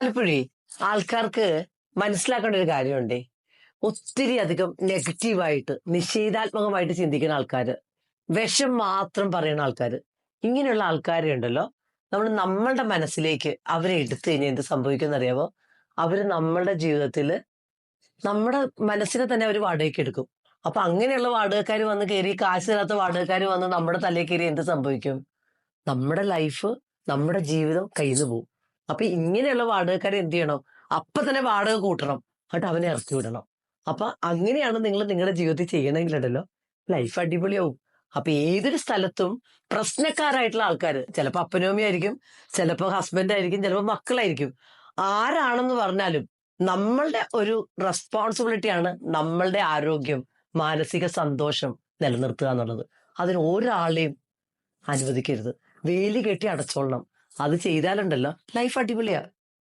പലപ്പോഴേ ആൾക്കാർക്ക് മനസ്സിലാക്കേണ്ട ഒരു കാര്യമുണ്ട്. ഒത്തിരി അധികം നെഗറ്റീവായിട്ട് നിഷേധാത്മകമായിട്ട് ചിന്തിക്കുന്ന ആൾക്കാർ വിഷം മാത്രം പറയുന്ന ആൾക്കാർ ഇങ്ങനെയുള്ള ആൾക്കാരെ ഉണ്ടല്ലോ നമ്മൾ നമ്മളുടെ മനസ്സിലേക്ക് അവരെ എടുത്തു കഴിഞ്ഞാൽ എന്ത് സംഭവിക്കുന്ന അറിയാവോ അവർ നമ്മളുടെ ജീവിതത്തിൽ നമ്മുടെ മനസ്സിനെ തന്നെ അവർ വാടകയ്ക്ക് എടുക്കും. അപ്പൊ അങ്ങനെയുള്ള വാടകക്കാർ വന്ന് കയറി കാശ് തരാത്ത വാടകക്കാർ വന്ന് നമ്മുടെ തലയിൽ കയറി എന്ത് സംഭവിക്കും? നമ്മുടെ ലൈഫ് നമ്മുടെ ജീവിതം കയ്യിൽ പോകും അപ്പൊ ഇങ്ങനെയുള്ള വാടകക്കാരെ എന്ത് ചെയ്യണം? അപ്പൊ തന്നെ വാടക കൂട്ടണം. എന്നിട്ട് അവനെ ഇറക്കി വിടണം. അപ്പൊ അങ്ങനെയാണ് നിങ്ങൾ നിങ്ങളുടെ ജീവിതത്തിൽ ചെയ്യണമെങ്കിലുണ്ടല്ലോ ലൈഫ് അടിപൊളിയാവും. അപ്പൊ ഏതൊരു സ്ഥലത്തും പ്രശ്നക്കാരായിട്ടുള്ള ആൾക്കാർ ചിലപ്പോൾ അപ്പനോമി ആയിരിക്കും ചിലപ്പോൾ ഹസ്ബൻഡ് ആയിരിക്കും ചിലപ്പോൾ മക്കളായിരിക്കും. ആരാണെന്ന് പറഞ്ഞാലും നമ്മളുടെ ഒരു റെസ്പോൺസിബിലിറ്റിയാണ് നമ്മളുടെ ആരോഗ്യം മാനസിക സന്തോഷം നിലനിർത്തുക എന്നുള്ളത്. അതിന് ഒരാളെയും അനുവദിക്കരുത്. വേലി കെട്ടി അടച്ചോളണം. അത് ചെയ്താലുണ്ടല്ലോ. ലൈഫ് അടിപൊളിയാ.